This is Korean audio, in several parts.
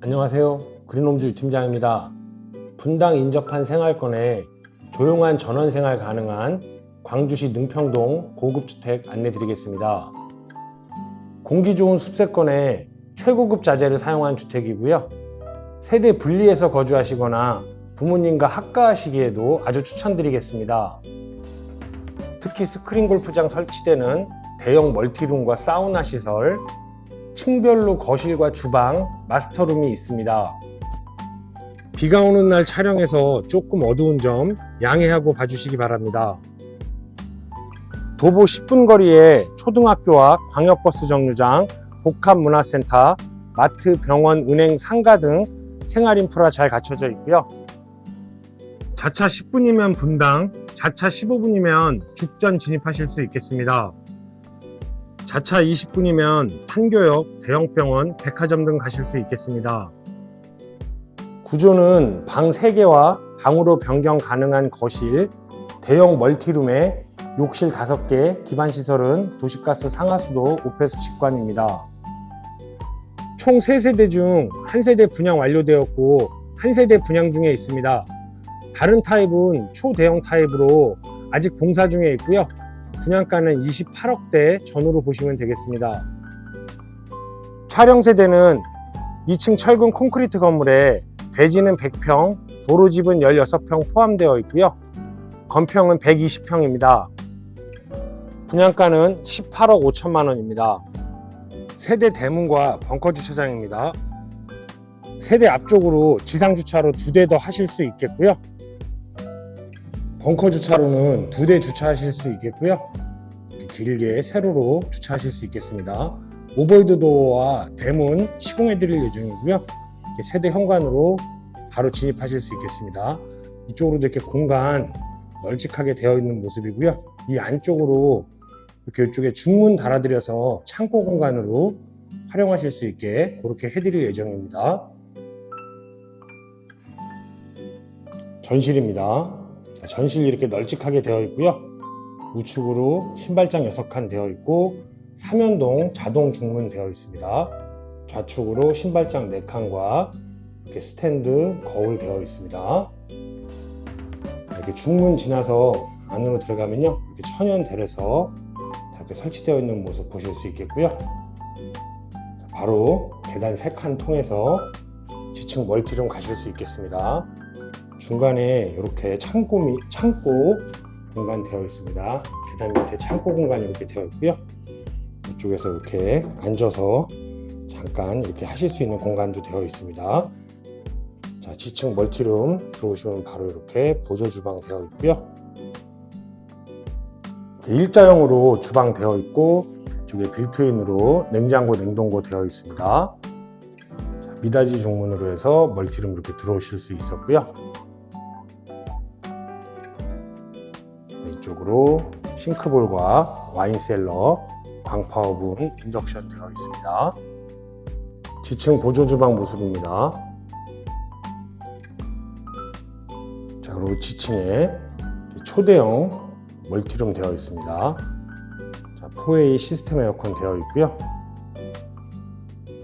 안녕하세요. 그린홈즈 유팀장입니다. 분당 인접한 생활권에 조용한 전원 생활 가능한 광주시 능평동 고급주택 안내드리겠습니다. 공기 좋은 숲세권에 최고급 자재를 사용한 주택이고요. 세대 분리해서 거주하시거나 부모님과 학가하시기에도 아주 추천드리겠습니다. 특히 스크린 골프장 설치되는 대형 멀티룸과 사우나 시설, 층별로 거실과 주방, 마스터룸이 있습니다. 비가 오는 날 촬영해서 조금 어두운 점 양해하고 봐주시기 바랍니다. 도보 10분 거리에 초등학교와 광역버스 정류장, 복합문화센터, 마트, 병원, 은행, 상가 등 생활 인프라 잘 갖춰져 있고요. 자차 10분이면 분당, 자차 15분이면 죽전 진입하실 수 있겠습니다. 자차 20분이면 판교역, 대형병원, 백화점 등 가실 수 있겠습니다. 구조는 방 3개와 방으로 변경 가능한 거실, 대형 멀티룸에 욕실 5개, 기반 시설은 도시가스 상하수도 오폐수 직관입니다. 총 3세대 중 1세대 분양 완료되었고 1세대 분양 중에 있습니다. 다른 타입은 초대형 타입으로 아직 공사 중에 있고요. 분양가는 28억대 전후로 보시면 되겠습니다. 촬영 세대는 2층 철근 콘크리트 건물에 대지는 100평, 도로집은 16평 포함되어 있고요. 건평은 120평입니다. 분양가는 18억 5천만 원입니다. 세대 대문과 벙커 주차장입니다. 세대 앞쪽으로 지상 주차로 두 대 더 하실 수 있겠고요. 벙커 주차로는 두 대 주차하실 수 있겠고요. 길게 세로로 주차하실 수 있겠습니다. 오버헤드 도어와 대문 시공해 드릴 예정이고요. 세대 현관으로 바로 진입하실 수 있겠습니다. 이쪽으로도 이렇게 공간 널찍하게 되어 있는 모습이고요. 이 안쪽으로 이렇게 이쪽에 중문 달아드려서 창고 공간으로 활용하실 수 있게 그렇게 해드릴 예정입니다. 전실입니다. 자, 전실 이렇게 널찍하게 되어 있고요. 우측으로 신발장 6칸 되어 있고 삼연동 자동 중문 되어 있습니다. 좌측으로 신발장 4칸과 이렇게 스탠드 거울 되어 있습니다. 이렇게 중문 지나서 안으로 들어가면요. 이렇게 천연 대에서 이렇게 설치되어 있는 모습 보실 수 있겠고요. 자, 바로 계단 3칸 통해서 지층 멀티룸 가실 수 있겠습니다. 중간에 이렇게 창고, 미, 창고 공간 되어 있습니다. 계단 밑에 창고 공간이 이렇게 되어 있고요. 이쪽에서 이렇게 앉아서 잠깐 이렇게 하실 수 있는 공간도 되어 있습니다. 자, 지층 멀티룸 들어오시면 바로 이렇게 보조 주방 되어 있고요. 일자형으로 주방 되어 있고 이쪽에 빌트인으로 냉장고, 냉동고 되어 있습니다. 자, 미닫이 중문으로 해서 멀티룸 이렇게 들어오실 수 있었고요. 이쪽으로 싱크볼과 와인셀러, 광파오븐, 인덕션 되어 있습니다. 지층 보조 주방 모습입니다. 자, 그리고 지층에 초대형 멀티룸 되어 있습니다. 자, 4A 시스템 에어컨 되어 있고요.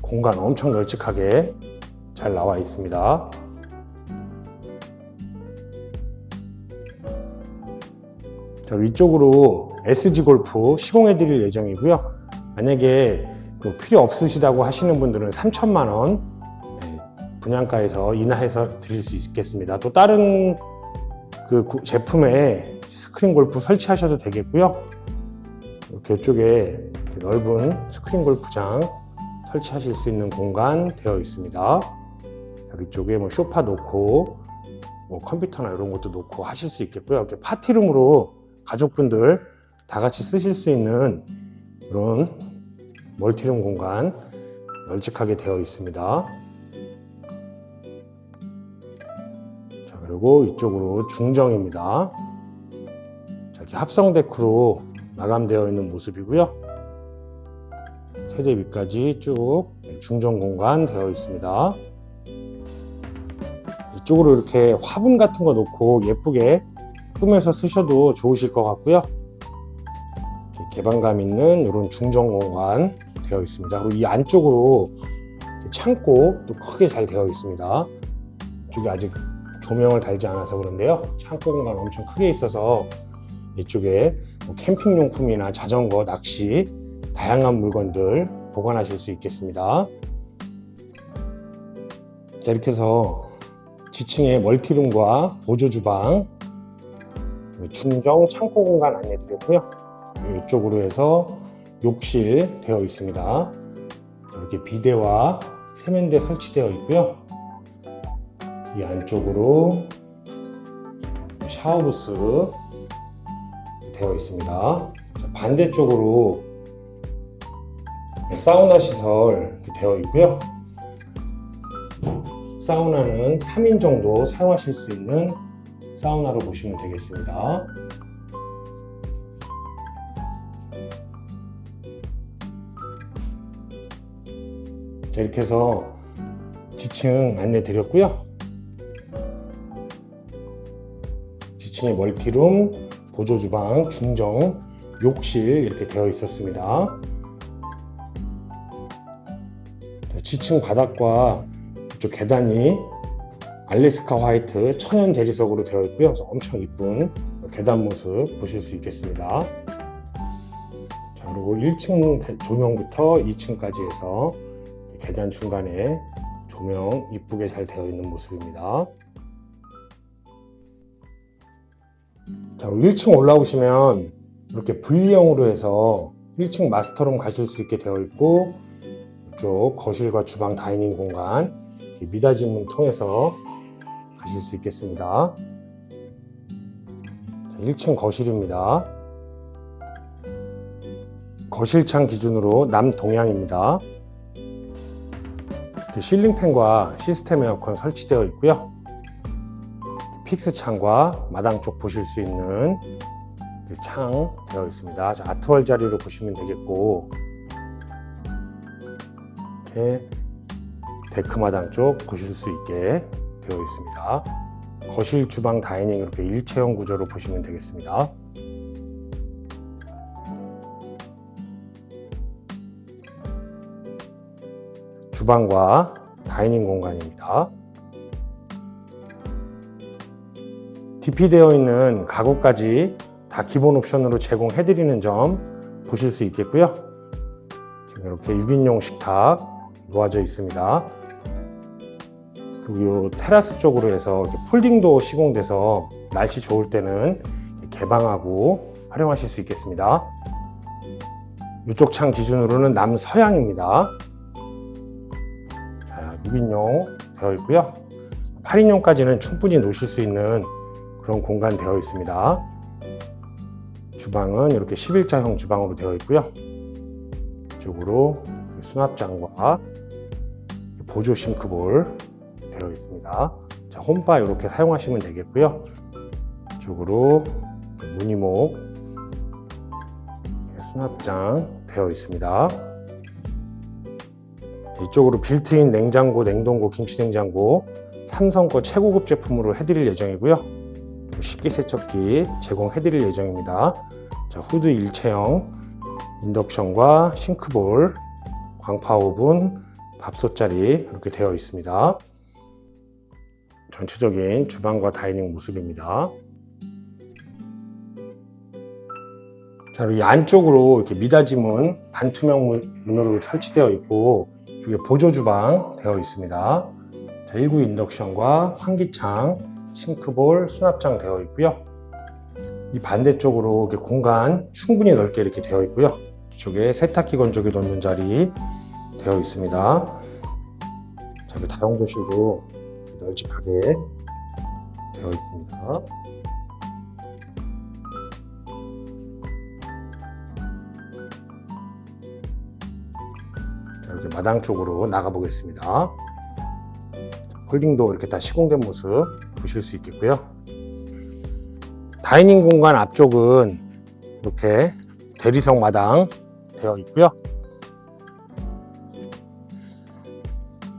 공간 엄청 널찍하게 잘 나와 있습니다. 자, 위쪽으로 SG 골프 시공해 드릴 예정이고요. 만약에 그 필요 없으시다고 하시는 분들은 3천만 원 네, 분양가에서 인하해서 드릴 수 있겠습니다. 또 다른 그 고- 제품에 스크린 골프 설치하셔도 되겠고요. 이렇게 이쪽에 넓은 스크린 골프장 설치하실 수 있는 공간 되어 있습니다. 자, 이쪽에 뭐 소파 놓고 뭐 컴퓨터나 이런 것도 놓고 하실 수 있겠고요. 이렇게 파티룸으로 가족분들 다 같이 쓰실 수 있는 그런 멀티룸 공간 널찍하게 되어 있습니다. 자, 그리고 이쪽으로 중정입니다. 자, 이렇게 합성 데크로 마감되어 있는 모습이고요. 세대 위까지 쭉 중정 공간 되어 있습니다. 이쪽으로 이렇게 화분 같은 거 놓고 예쁘게 꾸며서 쓰셔도 좋으실 것 같고요. 개방감 있는 이런 중정 공간 되어 있습니다. 그리고 이 안쪽으로 창고도 크게 잘 되어 있습니다. 이쪽에 아직 조명을 달지 않아서 그런데요. 창고 공간 엄청 크게 있어서 이쪽에 뭐 캠핑 용품이나 자전거, 낚시, 다양한 물건들 보관하실 수 있겠습니다. 자, 이렇게 해서 지층에 멀티룸과 보조 주방, 중정 창고 공간 안내드렸고요. 이쪽으로 해서 욕실 되어 있습니다. 이렇게 비대와 세면대 설치되어 있고요. 이 안쪽으로 샤워부스 되어 있습니다. 자, 반대쪽으로 사우나 시설 되어 있고요. 사우나는 3인 정도 사용하실 수 있는 사우나로 보시면 되겠습니다. 자, 이렇게 해서 지층 안내 드렸고요. 지층에 멀티룸, 보조 주방, 중정, 욕실 이렇게 되어 있었습니다. 자, 지층 바닥과 이쪽 계단이 알래스카 화이트 천연 대리석으로 되어 있고요. 엄청 이쁜 계단 모습 보실 수 있겠습니다. 자, 그리고 1층 조명부터 2층까지 해서 계단 중간에 조명 이쁘게 잘 되어 있는 모습입니다. 자, 1층 올라오시면 이렇게 분리형으로 해서 1층 마스터룸 가실 수 있게 되어 있고 이쪽 거실과 주방 다이닝 공간 이렇게 미닫이 문 통해서 가실 수 있겠습니다. 자, 1층 거실입니다. 거실창 기준으로 남동향입니다. 실링팬과 시스템 에어컨 설치되어 있고요. 픽스 창과 마당 쪽 보실 수 있는 창 되어 있습니다. 자, 아트월 자리로 보시면 되겠고 이렇게 데크 마당 쪽 보실 수 있게 되어 있습니다. 거실, 주방, 다이닝 이렇게 일체형 구조로 보시면 되겠습니다. 주방과 다이닝 공간입니다. DP 되어 있는 가구까지 다 기본 옵션으로 제공해드리는 점 보실 수 있겠고요. 지금 이렇게 6인용 식탁 놓아져 있습니다. 그리고 이 테라스 쪽으로 해서 폴딩도 시공돼서 날씨 좋을 때는 개방하고 활용하실 수 있겠습니다. 이쪽 창 기준으로는 남서향입니다. 자, 6인용 되어 있고요. 8인용까지는 충분히 놓으실 수 있는 그런 공간 되어 있습니다. 주방은 이렇게 11자형 주방으로 되어 있고요. 이쪽으로 수납장과 보조 싱크볼 되어 있습니다. 자, 홈바 이렇게 사용하시면 되겠고요. 이쪽으로 무늬목 수납장 되어 있습니다. 이쪽으로 빌트인 냉장고, 냉동고, 김치냉장고 삼성 거 최고급 제품으로 해드릴 예정이고요. 식기세척기 제공해드릴 예정입니다. 자, 후드 일체형 인덕션과 싱크볼, 광파 오븐, 밥솥자리 이렇게 되어 있습니다. 전체적인 주방과 다이닝 모습입니다. 자, 그리고 이 안쪽으로 이렇게 미닫이 문, 반투명 문- 문으로 설치되어 있고, 이게 보조 주방 되어 있습니다. 자, 1구 인덕션과 환기창, 싱크볼, 수납장 되어 있고요. 이 반대쪽으로 이렇게 공간 충분히 넓게 이렇게 되어 있고요. 이쪽에 세탁기 건조기 놓는 자리 되어 있습니다. 자, 그 다용도실도 널찍하게 되어 있습니다. 자, 이렇게 마당 쪽으로 나가 보겠습니다. 홀딩도 이렇게 다 시공된 모습 보실 수 있겠고요. 다이닝 공간 앞쪽은 이렇게 대리석 마당 되어 있고요.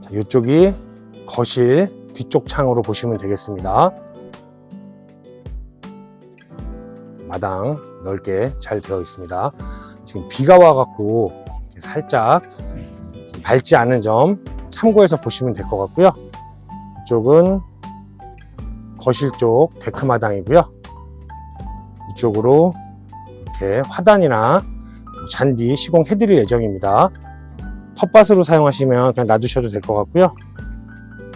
자, 이쪽이 거실 뒤쪽 창으로 보시면 되겠습니다. 마당 넓게 잘 되어 있습니다. 지금 비가 와갖고 살짝 밝지 않은 점 참고해서 보시면 될 것 같고요. 이쪽은 거실 쪽 데크 마당이고요. 이쪽으로 이렇게 화단이나 잔디 시공해드릴 예정입니다. 텃밭으로 사용하시면 그냥 놔두셔도 될 것 같고요.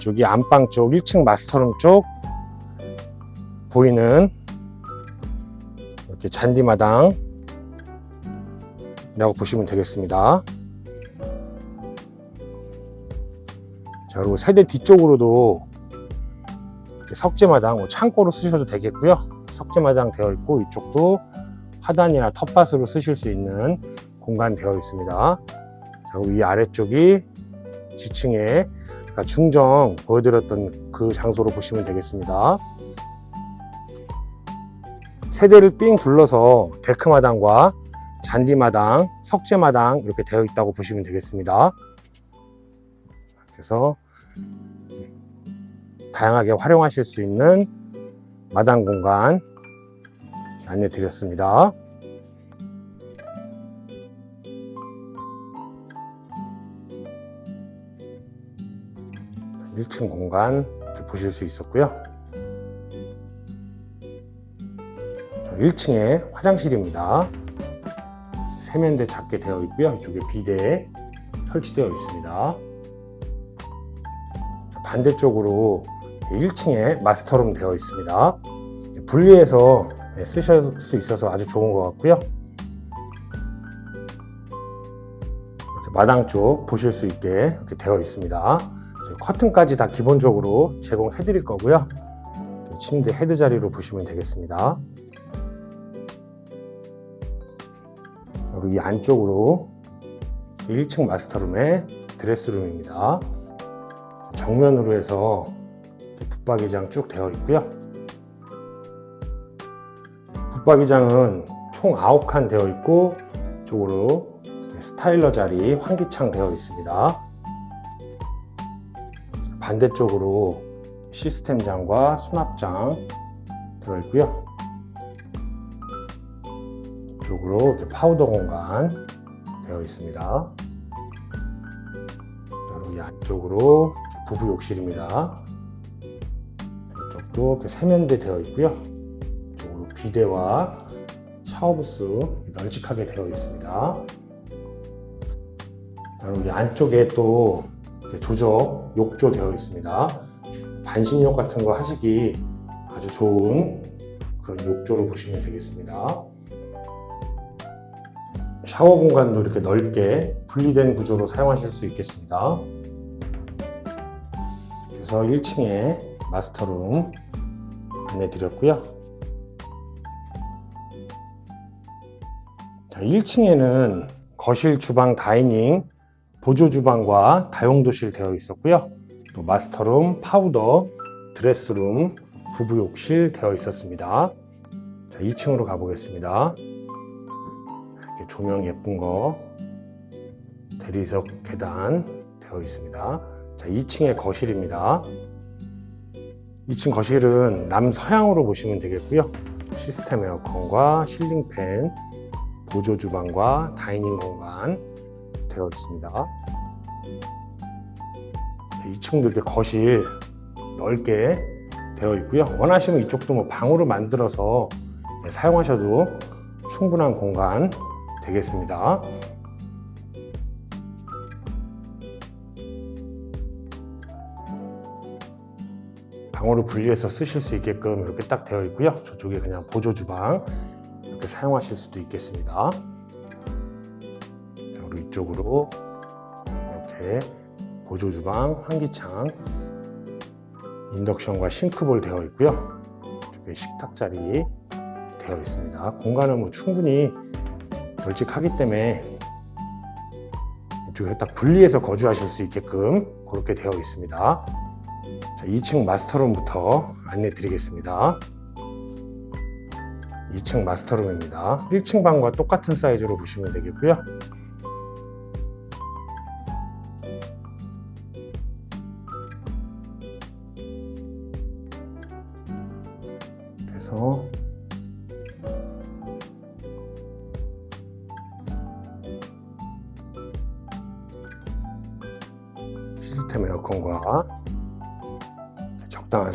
저기 안방 쪽 1층 마스터룸 쪽 보이는 이렇게 잔디마당 이라고 보시면 되겠습니다. 자, 그리고 세대 뒤쪽으로도 석재마당, 뭐 창고로 쓰셔도 되겠고요. 석재마당 되어 있고 이쪽도 화단이나 텃밭으로 쓰실 수 있는 공간 되어 있습니다. 자, 그리고 이 아래쪽이 지층에 아까 중정 보여드렸던 그 장소로 보시면 되겠습니다. 세대를 삥 둘러서 데크마당과 잔디마당, 석재마당 이렇게 되어 있다고 보시면 되겠습니다. 그래서 다양하게 활용하실 수 있는 마당 공간 안내 드렸습니다. 일층 공간 이렇게 보실 수 있었고요. 1층에 화장실입니다. 세면대 작게 되어 있고요. 이쪽에 비대 설치되어 있습니다. 반대쪽으로 1층에 마스터룸 되어 있습니다. 분리해서 네, 쓰실 수 있어서 아주 좋은 것 같고요. 마당 쪽 보실 수 있게 이렇게 되어 있습니다. 커튼까지 다 기본적으로 제공해 드릴 거고요. 침대 헤드 자리로 보시면 되겠습니다. 그리고 이 안쪽으로 1층 마스터룸의 드레스룸입니다. 정면으로 해서 붙박이장 쭉 되어 있고요. 붙박이장은 총 9칸 되어 있고 쪽으로 스타일러 자리 환기창 되어 있습니다. 반대쪽으로 시스템장과 수납장 되어 있고요. 쪽으로 이렇게 파우더 공간 되어 있습니다. 그리고 이 안쪽으로 부부 욕실입니다. 이쪽도 이렇게 세면대 되어 있고요. 이쪽으로 비대와 샤워부스 널찍하게 되어 있습니다. 그리고 이 안쪽에 또 조적 욕조 되어 있습니다. 반신욕 같은 거 하시기 아주 좋은 그런 욕조로 보시면 되겠습니다. 샤워 공간도 이렇게 넓게 분리된 구조로 사용하실 수 있겠습니다. 그래서 1층에 마스터룸 안내 드렸고요. 자, 1층에는 거실, 주방, 다이닝, 보조 주방과 다용도실 되어 있었고요. 또 마스터룸, 파우더, 드레스룸, 부부 욕실 되어 있었습니다. 자, 2층으로 가보겠습니다. 이렇게 조명 예쁜 거 대리석 계단 되어 있습니다. 자, 2층의 거실입니다. 2층 거실은 남서향으로 보시면 되겠고요. 시스템 에어컨과 실링팬, 보조 주방과 다이닝 공간 되어 있습니다. 2층도 이렇게 거실 넓게 되어 있고요. 원하시면 이쪽도 뭐 방으로 만들어서 네, 사용하셔도 충분한 공간 되겠습니다. 방으로 분리해서 쓰실 수 있게끔 이렇게 딱 되어 있고요. 저쪽에 그냥 보조 주방 이렇게 사용하실 수도 있겠습니다. 이쪽으로 이렇게 보조 주방, 환기창, 인덕션과 싱크볼 되어 있고요. 이쪽에 식탁 자리 되어 있습니다. 공간은 뭐 충분히 널찍하기 때문에 이쪽에 딱 분리해서 거주하실 수 있게끔 그렇게 되어 있습니다. 자, 2층 마스터룸부터 안내 드리겠습니다. 2층 마스터룸입니다. 1층 방과 똑같은 사이즈로 보시면 되겠고요.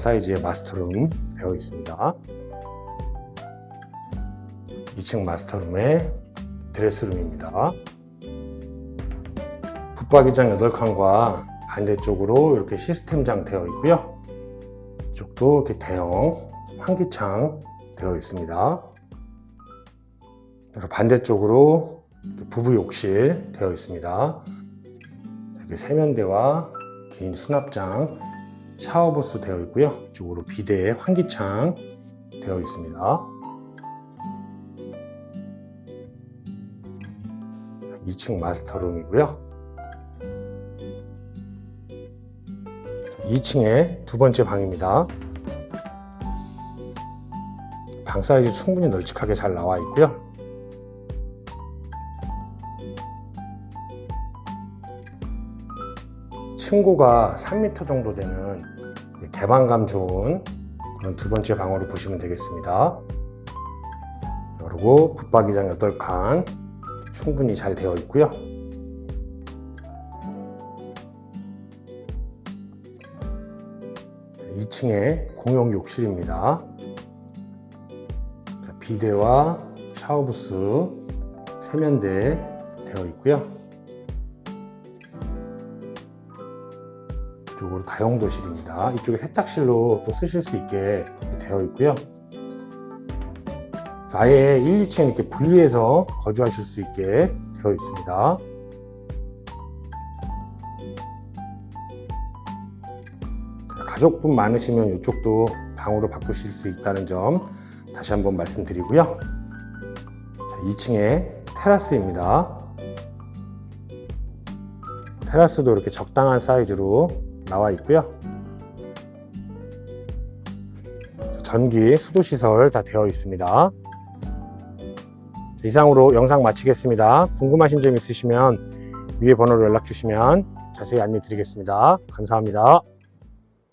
사이즈의 마스터룸 되어 있습니다. 2층 마스터룸의 드레스룸입니다. 붙박이장 8칸과 반대쪽으로 이렇게 시스템장 되어 있고요. 이쪽도 이렇게 대형 환기창 되어 있습니다. 그리고 반대쪽으로 부부 욕실 되어 있습니다. 이렇게 세면대와 긴 수납장, 샤워부스 되어 있고요. 이쪽으로 비대 환기창 되어 있습니다. 2층 마스터룸이고요. 2층에 두 번째 방입니다. 방 사이즈 충분히 널찍하게 잘 나와 있고요. 층고가 3m 정도 되는 개방감 좋은 그런 두 번째 방으로 보시면 되겠습니다. 그리고 붙박이장 8칸 충분히 잘 되어 있고요. 이 2층에 공용 욕실입니다. 자, 비데와 샤워부스, 세면대 되어 있고요. 이쪽으로 다용도실입니다. 이쪽에 세탁실로 또 쓰실 수 있게 되어 있고요. 자, 아예 1, 2층 이렇게 분리해서 거주하실 수 있게 되어 있습니다. 가족분 많으시면 이쪽도 방으로 바꾸실 수 있다는 점 다시 한번 말씀드리고요. 자, 2층에 테라스입니다. 테라스도 이렇게 적당한 사이즈로 나와 있고요. 전기, 수도 시설 다 되어 있습니다. 이상으로 영상 마치겠습니다. 궁금하신 점 있으시면 위에 번호로 연락 주시면 자세히 안내 드리겠습니다. 감사합니다.